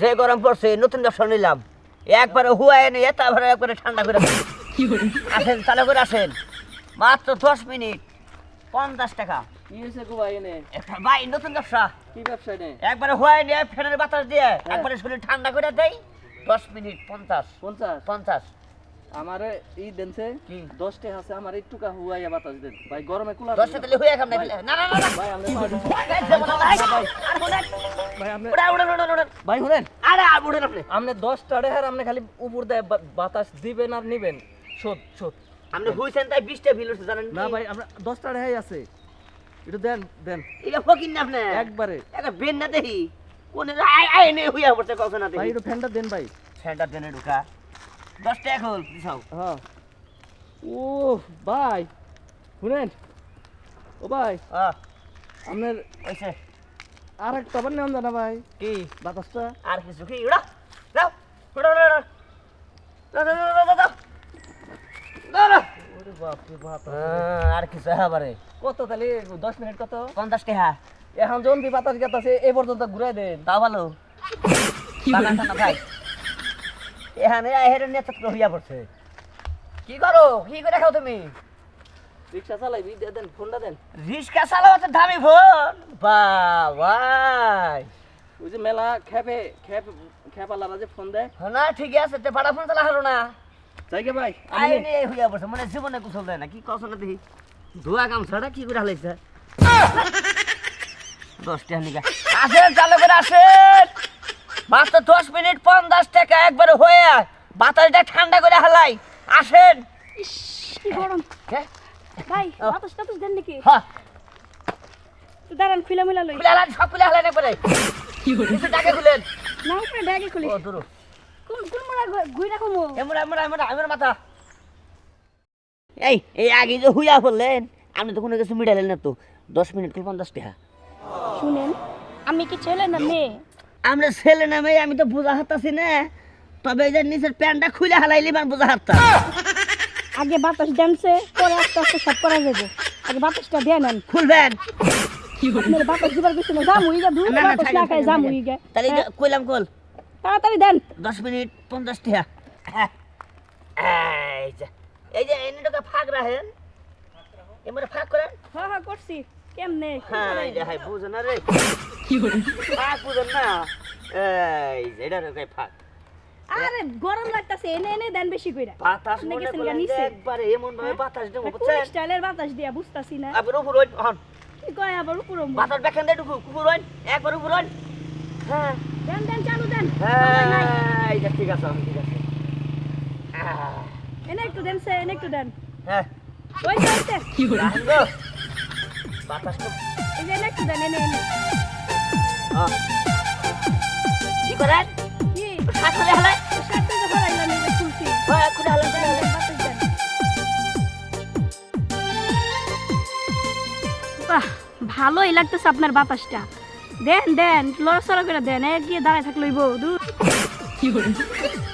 যে গরম পড়ছে নতুন ব্যবসা নিলাম। একবারে হুয়ায় নিয়ে তারপরে একবারে ঠান্ডা করে। আসেন চালু করে আসেন। মাত্র দশ মিনিট পঞ্চাশ টাকা। ভাই নতুন ব্যবসা। কি ব্যবসা একবারে ফ্যানের বাতাস দিয়ে একবারে শরীর ঠান্ডা করে দেয় দশ মিনিট পঞ্চাশ। পঞ্চাশ? পঞ্চাশ। আমারে ই দেনছে কি? দশটে আছে আমার একটু কা হুয়াইয়া বাতাস দেন। ভাই গরমে কুলা দশটা তাহলে হুয়ে খাম না না না না। ভাই আমরা ভাই। ভাই। ভাই শুনেন। আরে আর আপনি। আপনি দশটা রেহার আপনি খালি উপর দেয় বাতাস দিবেন আর নিবেন। শোধ শোধ। আপনি হুইছেন তাই বিশটা বিল উঠছে জানেন না ভাই আমরা দশটা রেহাই আছে। একটু দেন দেন। এটা ফকিন না আপনি? একবারে। একটা বেন না দেখি কোন আই আই নে হুইয়া পড়ছে কখন না ভাই দেখি একটু ফ্যানটা দেন ভাই। সেন্টার দেনে ঢুকা। দশ টাকা খোল দিছাও। হ্যাঁ। ও ভাই শুনেন। ও ভাই হ্যাঁ আপনার ওইসে আর একটা আবার নেন জানা ভাই? কি? বাতাসটা? আর কিছু কি? উড়া যাও। উড়া উড়া উড়া। দাও দাও দাও দাও দাও দাও দাও আর কিছু হবারে কত তাহলে? দশ মিনিট কত? পঞ্চাশ টাকা। এখন যখন বি বাতাস গেতাছে এ পর্যন্ত ঘুরাই দেন। তাও ভালো। খাই। এখানে হেরে নিয়ে চক্র হইয়া পড়ছে। কি করো? কি করে খাও তুমি? রিক্সা চালাইবি দে দেন ফোনটা দেন। রিক্সা চালাও তো দামি ফোন। বাবাই। ওই যে মেলা খেপে খেপ খেপালারা যে ফোন দেয়। না ঠিক আছে তে ভাড়া ফোন চালা হলো না। যাইগে ভাই আমি নিয়ে হইয়া পড়ছে মানে জীবনে কুশল দেয় না কি কছ না দেখি। ধোয়া কাম ছাড়া কি করে হালাইছে? দশ টাকা নিকা আসেন চালু করে আসেন। মাত্র দশ মিনিট পঞ্চাশ টাকা একবার হয়ে আয়। বাতাসটা ঠান্ডা করে হালাই। আসেন। গরম। ভাই বাতাস টাতাস দেন নাকি? হ্যাঁ। তো দাঁড়ান খুলে মিলা লই খুলে সব খুলে কিছু খুলেন। না উপরে ব্যাগে খুলি ও দূর। কোন কোন মোড়া ঘুরে রাখো মো? এমরা এমরা এমরা এমরা মাথা। এই এই আগে যে হুইয়া বললেন আপনি তো কোনো কিছু মিটালেন না তো। দশ মিনিট করে পঞ্চাশ টাকা। শুনেন আমি কি ছেলে না মেয়ে? আমরা ছেলে নামে আমি তো বোঝা হাতাছি না। তবে এই যে নিচের প্যান্টটা খুলে হালাইলি মানে বোঝা হাতটা আগে বাতাস দেনছে পরে আস্তে আস্তে সব করা যাবে। আগে বাতাসটা দিয়ে নেন খুলবেন বাতাস দিবার কিছু না জামু বাতাস না। তাহলে কইলাম কল। তাড়াতাড়ি দেন। দশ মিনিট পঞ্চাশ টাকা হ্যাঁ। এই যে এনে টাকা ফাঁক রাখেন। ফাঁক করেন। হ্যাঁ হ্যাঁ করছি। কেমনে? হ্যাঁ বুঝেন না রে। ফাঁক বুঝেন না এই এটা রে ফাঁক আরে গরম লাগতাছে এনে এনে দেন বেশি কইরা। বাতাস মনে করেন গা যে নিচে? একবারে এমন ভাবে বাতাস দেবো বুঝছেন? স্টাইলের বাতাস দিয়া বুঝতাছি না। আবার উপর ওই হন। কি কয় আবার উপর বাতাস দেখেন দেয় ঢুকু কুকুর ওই একবার উপর ওই। হ্যাঁ। দেন দেন চালু দেন। হ্যাঁ এই যে ঠিক আছে ঠিক আছে। এনে একটু দেন সে এনে একটু দেন। হ্যাঁ। ওই যে বাতাস তো এনে একটু দেন এনে এনে। হ্যাঁ। কি করেন? কি? খুলছি। হ্যাঁ খুলে। বাহ ভালোই লাগতেছে আপনার বাতাসটা। দেন দেন লড়াচড়া করে দেন এক গিয়ে দাঁড়ায় থাকলে বউ দূর। স্যার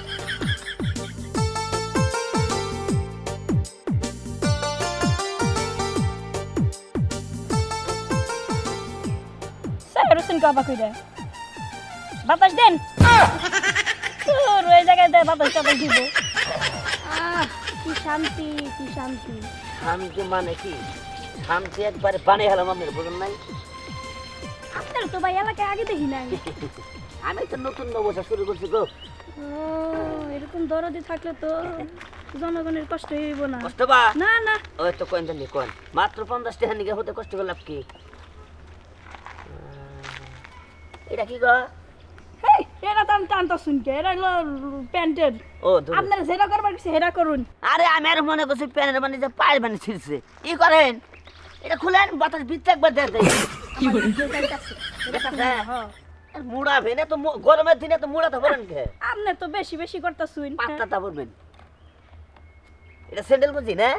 হোসেন কাবা কইরা। বাতাস দেন। ওই জায়গায় দেয় বাতাস টাতাস দিব। কি শান্তি কি শান্তি। শান্তি মানে কি? শান্তি একবারে বানিয়ে হলাম আপনার বুঝুন নাই? আপনার তো ভাই এলাকায় আগে দেখি নাই। আমি তো নতুন ব্যবসা শুরু করছি গো। এরকম দরদি থাকলে তো জনগণের কষ্ট হইব না। কষ্ট বা? না না। ওই তো কোন জানি কোন। মাত্র পঞ্চাশ টাকা নিকে হতে কষ্ট করলাম কি? এটা কি গো? তো আমি শুনকে এরা হলো প্যান্টের ও আপনারা যেটা করবার কিছু সেটা করুন। আরে আমি আর মনে করছি মানে যে পায়ের মানে ছিঁড়ছে। কি করেন? এটা খুলেন বাতাস ভিতরে একবার দেয় দেয় আমার যে যাইতাছে। দেখাচ্ছে? হ্যাঁ। আর মুড়া ভেনে তো গরমের দিনে তো মুড়া তো ভরেন কে? আপনার তো বেশি বেশি করতা শুন পাত্তা তা ভরবেন। এটা স্যান্ডেল বুঝি না?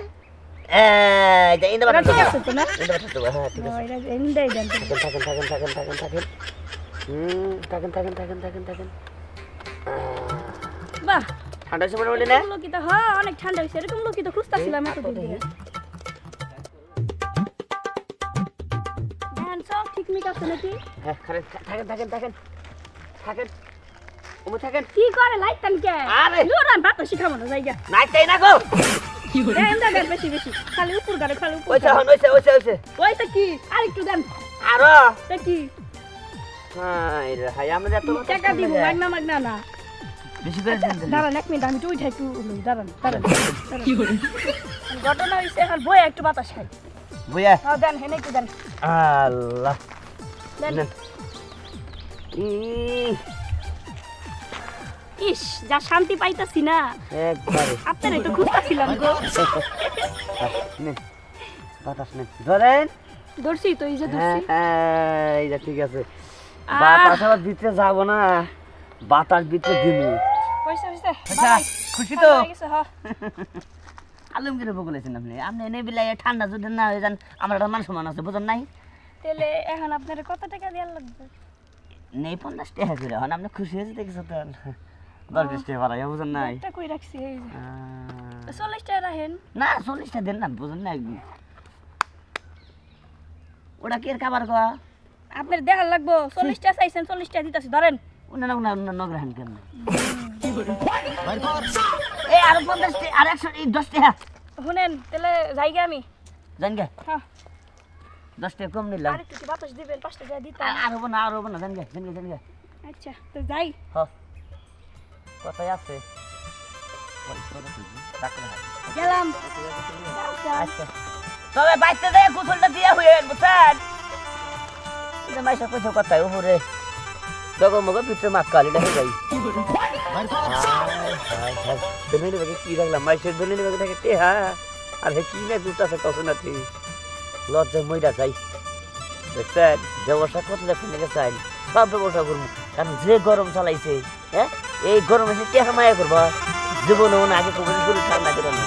এই যে ইন্দা বাতাস ঠিক আছে তো না? ইন্দা বাতাস দেবো, হ্যাঁ ঠিক আছে। থাকেন থাকেন থাকেন থাকেন থাকেন। হুম থাকেন থাকেন থাকেন থাকেন থাকেন। বাহ। ঠান্ডা হয়েছে মোটামুটি না হ্যাঁ? অনেক ঠান্ডা হয়েছে এরকম লোকিত খুঁজতাছিলাম এত দিন ধরে দেখেন সব ঠিক মিক আছে নাকি? হ্যাঁ থাকেন থাকেন থাকেন থাকেন উমে থাকেন। কি করে লাইতাম কে? আরে। নুরান বাতাস শিখাবো না জায়গা নাইতেই না গো! দেন বেশি বেশি। খালি উপর গাড়ি খালি উপর ওইছে হন ওইছে ওইছে ওইছে ওইটা কি? আরেকটু দেন। আরও? কি? হাই রে হাই আমরা এত টাকা দিব কমে যায়। মাগনা মাগনা না। বেশি করে দিন দিন। দাঁড়ান এক মিনিট আমি একটু উঠে একটু লই, দাঁড়ান দাঁড়ান দাঁড়ান। ঘটনা হয়েছে এখন বই একটু বাতাস খাই। বুয়া হ্যাঁ দেন হেনে একটু দেন। আল্লাহ। দেন। ইস। যা শান্তি পাইতাছি না। একবারে। আপনার একটু খুঁজতেছিলাম গো। বাতাস নেন। ধরেন। ধরছি তো এই যে হ্যাঁ ধরছি হ্যাঁ, এইটা ঠিক আছে। বাতাস আবার ভিতরে যাব না বাতাস হইছে হইছে আচ্ছা। খুশি তো? আলমগীরে বলেছেন আপনি আপনি এনে বিলাই ঠান্ডা যদি না হয়ে যান আমার একটা মান সমান আছে বুঝেন নাই? তাহলে এখন আপনার কত টাকা দেওয়ার লাগবে? নেই পঞ্চাশ টাকা করে এখন আপনি খুশি হয়েছে দেখেছ তো দশ বিশ টাকা বাড়াই বুঝেন নাই? কই রাখছি চল্লিশ টাকা রাখেন। না চল্লিশটা দেন না বুঝেন না ওটা কি এর খাবার কোয়া আপনার দেখার লাগবো। চল্লিশ টাকা চাইছেন চল্লিশ টাকা দিতেছি ধরেন। উনা না উনা উনা নগরাহান কেন এই আর পঞ্চাশ টাকা আর একশো এই দশ টাকা শুনেন তাহলে যাইগে আমি। জান গে হ্যাঁ। দশ টাকা কম নিলাম। আর একটু কি বাতাস দিবেন? পাঁচ টাকা দিতাম। আর আর হব না আর হব না জান গে জান গে জান গে আচ্ছা তো যাই। কথাই আছে। গেলাম। আচ্ছা। তবে বাইতে দেয় কুসলটা দিয়ে হয়ে বুঝছেন এটা মাইসা কইছো কথাই উপরে। জগ মগ পিঠে মাছ কালিটা হয়ে যাই। বেলুনি বাগে কি রাখলাম মাইসের বেলুনি বাগে থাকে হ্যাঁ আর হে কি না দুটাছে কখন না তুই লজ্জা মইরা যাই। দেখছেন ব্যবসা করতে দেখুন দেখে চাই সব ব্যবসা করব। কারণ যে গরম চালাইছে হ্যাঁ? এই গরমে সে টেহা মায়া করবা। জীবনে আগে কখন ঠান্ডা করে না।